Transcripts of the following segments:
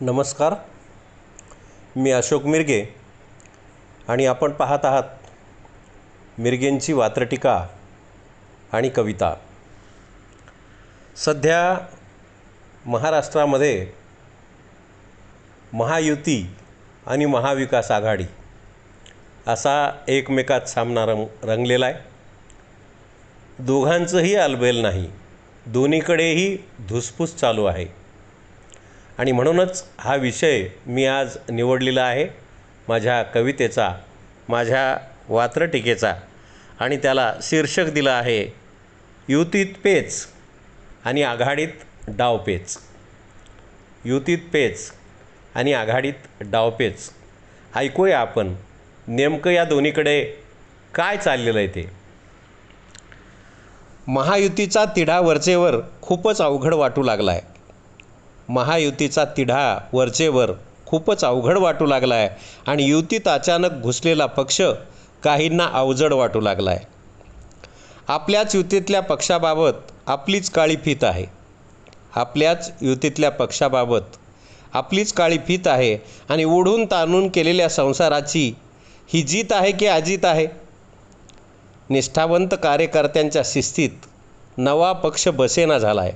नमस्कार. मी अशोक मिरगे आणि आपण पाहत आहात मिरगेंची वात्रटिका आणि कविता. सध्या महाराष्ट्रामध्ये महायुती आणि महाविकास आघाडी असा एकमेकात सामना रंग रंगलेला आहे. दोघांचंही अलबेल नाही. दोन्हीकडेही धुसफूस चालू आहे. आणि म्हणूनच हा विषय मी आज निवडलेला आहे माझ्या कवितेचा माझ्या वात्रटिकेचा आणि त्याला शीर्षक दिलं आहे युतीत पेच आणि आघाडीत डावपेच युतीत पेच आणि आघाडीत डावपेच ऐकूया आपण नेमकं या दोन्हीकडे काय चाललेलं आहे ते. महायुतीचा तिढा वरचेवर खूपच अवघड वाटू लागला आहे महायुतीचा तिढा वरचेवर खूपच अवघड वाटू लागला आहे आणि युतीत अचानक घुसलेला पक्ष काहींना अवजड वाटू लागला आहे आपल्याच युतीतल्या पक्षाबाबत आपलीच काळी फीत आहे. आपल्याच युतीतल्या पक्षाबाबत आपलीच काळी फीत आहे आणि ओढून ताणून केलेल्या संसाराची ही जीत आहे की अजीत आहे? निष्ठावंत कार्यकर्त्यांच्या शिस्तीत नवा पक्ष बसेना झाला आहे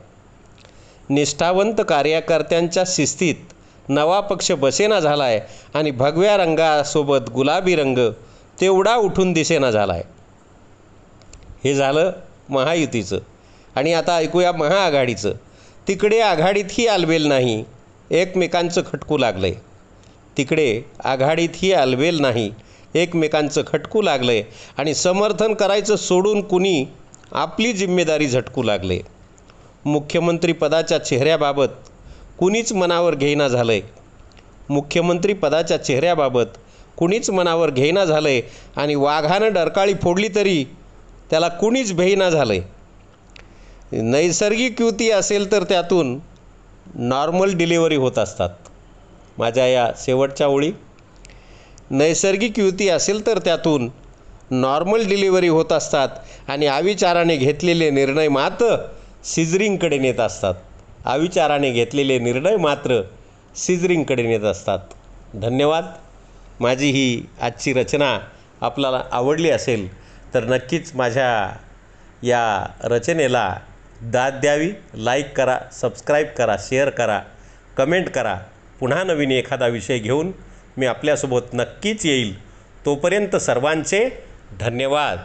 निष्ठावंत कार्यकर्त्यांच्या शिस्तीत नवा पक्ष बसेना झाला आहे आणि भगव्या रंगासोबत गुलाबी रंग तेवढा उठून दिसेना झाला आहे हे झालं महायुतीचं. आणि आता ऐकूया महाआघाडीचं. तिकडे आघाडीतही आलबेल नाही एकमेकांचं खटकू लागलं आहे तिकडे आघाडीतही आलबेल नाही एकमेकांचं खटकू लागलं आहे आणि समर्थन करायचं सोडून कुणी आपली जिम्मेदारी झटकू लागले मुख्यमंत्रीपदाच्या चेहऱ्याबाबत कुणीच मनावर घेईना झालं आहे मुख्यमंत्रीपदाच्या चेहऱ्याबाबत कुणीच मनावर घेईना झालं आहे आणि वाघानं डरकाळी फोडली तरी त्याला कुणीच भेईना झालं आहे नैसर्गिक युती असेल तर त्यातून नॉर्मल डिलिव्हरी होत असतात. माझ्या या शेवटच्या ओळी. नैसर्गिक युती असेल तर त्यातून नॉर्मल डिलिव्हरी होत असतात आणि अविचाराने घेतलेले निर्णय मात्र सिझरिंगकडे नेत असतात. अविचाराने घेतलेले निर्णय मात्र सिझरिंगकडे नेत असतात. धन्यवाद. माझी ही आजची रचना आपल्याला आवडली असेल तर नक्कीच माझ्या या रचनेला दाद द्यावी. लाईक करा सबस्क्राईब करा शेअर करा कमेंट करा. पुन्हा नवीन एखादा विषय घेऊन मी आपल्यासोबत नक्कीच येईल. तोपर्यंत सर्वांचे धन्यवाद.